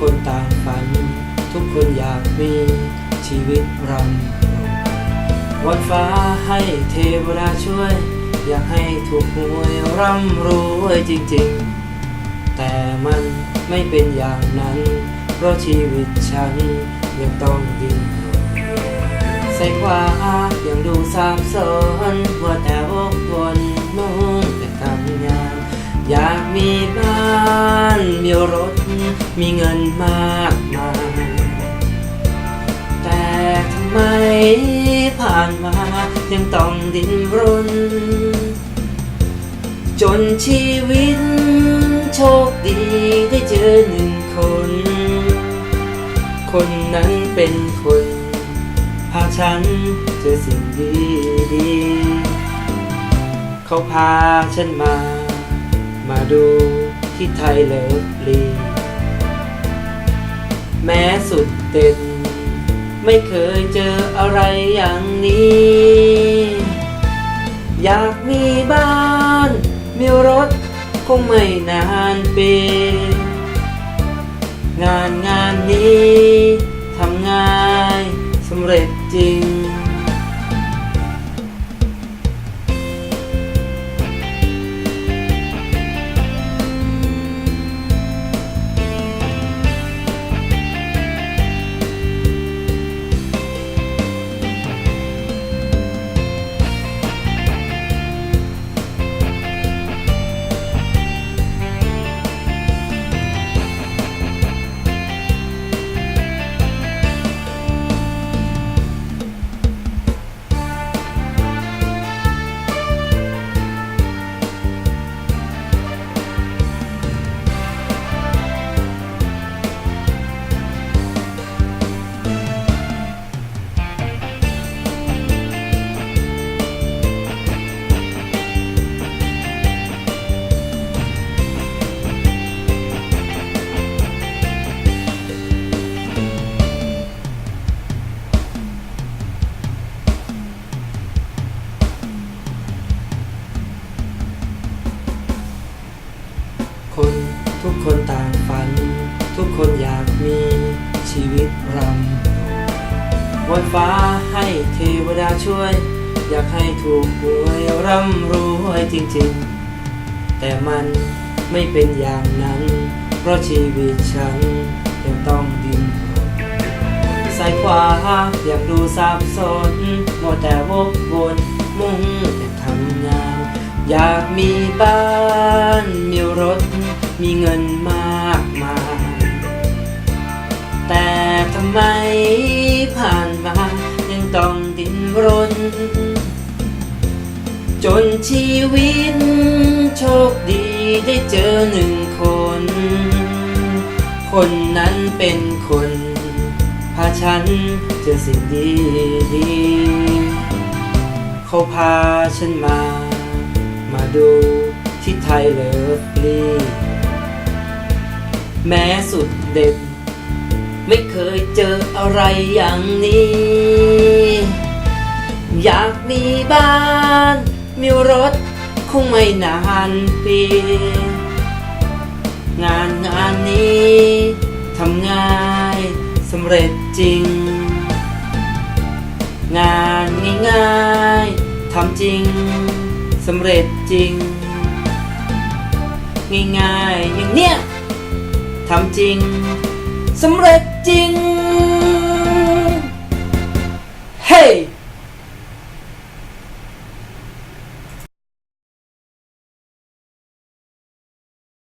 คนต่างฝัน ทุกคนอยากมีชีวิตรำรวยวันฟ้าให้เทวดาช่วย อยากให้ถูกหวยร่ำรวยจริงๆ แต่มันไม่เป็นอย่างนั้น เพราะชีวิตฉันยังต้องดิ้นรนใส่ขวายังดูสามสนว่าแต่วกวนมุ่ มีเงินมากมาย แต่ทำไมผ่านมายังต้องดิ้นรน จนชีวิตโชคดีได้เจอหนึ่งคน คนนั้นเป็นคนพาฉันเจอสิ่งดีดีๆเขาพาฉันมา มาดูที่ไทยเลิฟลี แม้สุดเด่นไม่เคยเจออะไรอย่างนี้ อยากมีบ้าน มีรถคงไม่นานปีงานงานนี้ทำง่ายสำเร็จจริง คนอยากมีชีวิตรำวันฟ้าให้เทวดาช่วย อยากให้ถูกหวยร่ำรวยจริงๆ แต่มันไม่เป็นอย่างนั้น เพราะชีวิตฉันยังต้องดิ้นรนสายขวาอยากดูสับสนมัวแต่วกวนมุ่งแต่ทำงาน อยากมีบ้าน มีรถ มีเงินมา ไมผ่านมายังต้องดิ้นรน จนชีวิตโชคดีได้เจอหนึ่งคน คนนั้นเป็นคนพาฉันเจอสิ่งดีดีๆเขาพาฉันมา มาดูที่ไทยเลิฟลีแม้สุดเด็ด ไม่เคยเจออะไรอย่างนี้ อยากมีบ้าน มีรถ คงไม่นานปี งานงานนี้ทำง่ายสำเร็จจริง งานง่ายๆทำจริงสำเร็จจริง ง่ายๆอย่างเนี้ยทำจริง สำเร็จจริง